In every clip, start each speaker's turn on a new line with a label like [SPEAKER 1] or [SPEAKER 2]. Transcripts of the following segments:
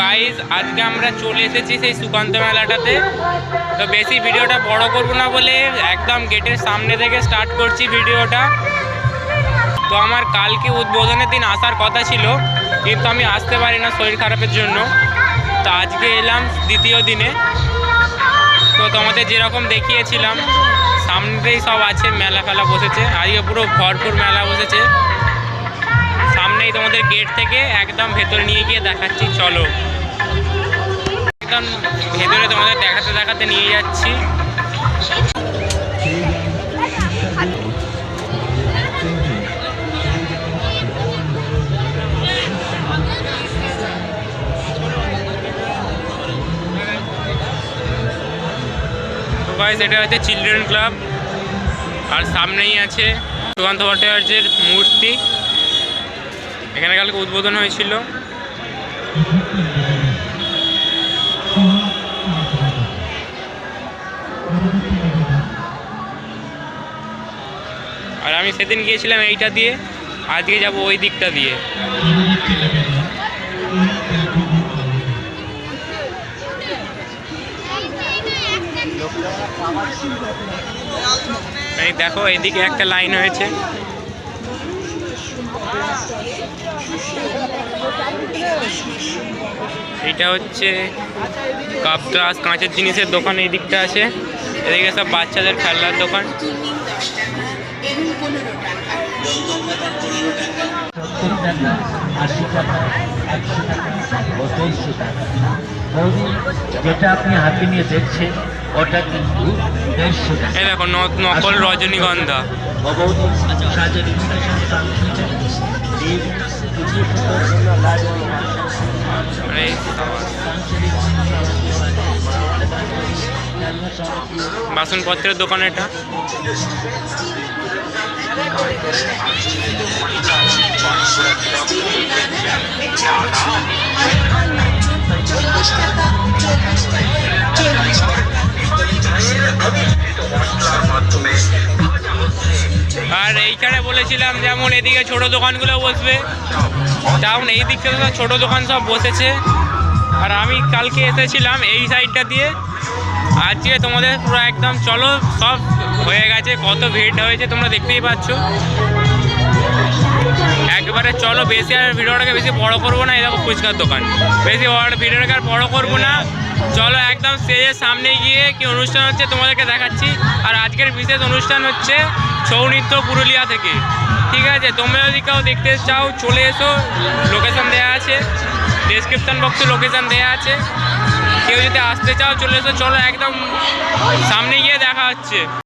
[SPEAKER 1] Guys আজকে আমরা চলে এসেছি সেই সুকান্ত মেলাটাতে। তো বেশি ভিডিওটা বড় করব না বলে একদম গেটের সামনে থেকে স্টার্ট করছি ভিডিওটা। তো আমার কালকে উদ্বোধনের দিন আসার কথা ছিল, কিন্তু আমি আসতে পারি না শরীর খারাপের জন্য। তো আজকে এলাম দ্বিতীয় দিনে। তো তোমাদের যেরকম দেখিয়েছিলাম সামনেতেই সব আছে মেলা ফেলা বসেছে আজকে পুরো ভরপুর মেলা বসেছে। সামনেই তোমাদের গেট থেকে একদম ভেতরে নিয়ে গিয়ে দেখাচ্ছি, চলো। একদম ভেতরে তোমাদের দেখাতে দেখাতে নিয়ে যাচ্ছি। এটা হচ্ছে চিলড্রেন ক্লাব আর সামনেই আছে সুকান্ত ভট্টাচার্যের মূর্তি। এখানে কালকে উদ্বোধন হয়েছিল। আর আমি সেদিন গিয়েছিলাম এইটা দিয়ে, আজকে যাব ওই দিকটা দিয়ে। দেখো, এদিকে একটা লাইন হয়েছে। এটা হচ্ছে কাপ গ্লাস কাঁচের জিনিসের দোকান, এই দিকটা আছে। এদিকে সব বাচ্চাদের খেলনার দোকান।
[SPEAKER 2] যেটা আপনি হাতে নিয়ে দেখছেন ওটা কিন্তু দেড়শো টাকা
[SPEAKER 1] এই দেখো ন- নকল রজনীগন্ধা।
[SPEAKER 2] ও বৌদি সাজের
[SPEAKER 1] আর এইখানে বলেছিলাম যেমন এদিকে ছোট দোকানগুলো বসবে। তেমন এই দিক থেকে ছোট দোকান সব বসেছে। আর আমি কালকে এসেছিলাম এই সাইডটা দিয়ে। আজকে তোমাদের পুরো একদম চলো, সব হয়ে গেছে, কত ভিড় হয়েছে তোমরা দেখতেই পাচ্ছ। একবারে চলো, বেশি আর ভিডিওটাকে বেশি বড় করব না দেখো ফুচকার দোকান। বেশি ভিডিওটাকে আর বড় করব না। চলো একদম স্টেজের সামনে গিয়ে কি অনুষ্ঠান হচ্ছে তোমাদেরকে দেখাচ্ছি। আর আজকের বিশেষ অনুষ্ঠান হচ্ছে ছৌ নৃত্য পুরুলিয়া থেকে। ঠিক আছে, তোমরা যদি কেউ দেখতে চাও, চলে এসো। লোকেশান দেওয়া আছে। ডিসক্রিপশান বক্সে লোকেশান দেওয়া আছে। কেউ যদি আসতে চাও, চলে এসো। চলো একদম সামনে গিয়ে দেখা হচ্ছে।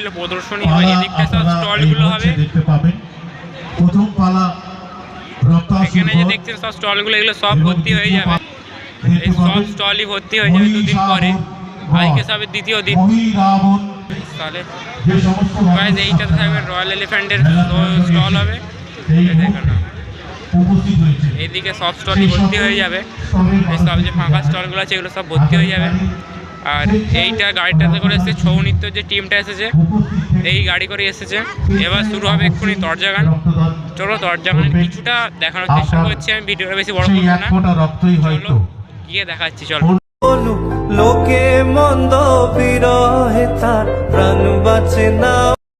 [SPEAKER 1] ছিল প্রদর্শনী হয়
[SPEAKER 3] পালা
[SPEAKER 1] এদিকটা সব স্টলগুলো হবে।
[SPEAKER 3] দেখতে পাবেন। প্রথম পালা
[SPEAKER 1] এখানে যে দেখছেন সব স্টলগুলো এগুলো সব ভর্তি হয়ে যাবে। এই সব স্টলই ভর্তি হয়ে যাবে দুদিন পরে। আজকে সবে দ্বিতীয় দিন। তাহলে এইটাতে থাকবে রয়্যাল এলিফ্যান্টের স্টল হবে। এইদিকে সব স্টলই ভর্তি হয়ে যাবে। এই সব যে ফাঁকা স্টলগুলো আছে এগুলো সব ভর্তি হয়ে যাবে। আর এইটা গাড়িটাতে করে এসেছে ছৌ নৃত্য যে টিমটা এসেছে এই গাড়ি করে এসেছে। এবার শুরু হবে এক্ষুনি দরজা গান। চলো দরজা গানের কিছুটা দেখানোর চেষ্টা করছি আমি ভিডিওটা বেশি বড় করব না।
[SPEAKER 3] ফোঁটা রক্তই হয়তো।
[SPEAKER 1] চলো গিয়ে দেখাচ্ছি চলো।
[SPEAKER 4] লোকে মন্দ বিরহে তার প্রাণ বাঁচে না।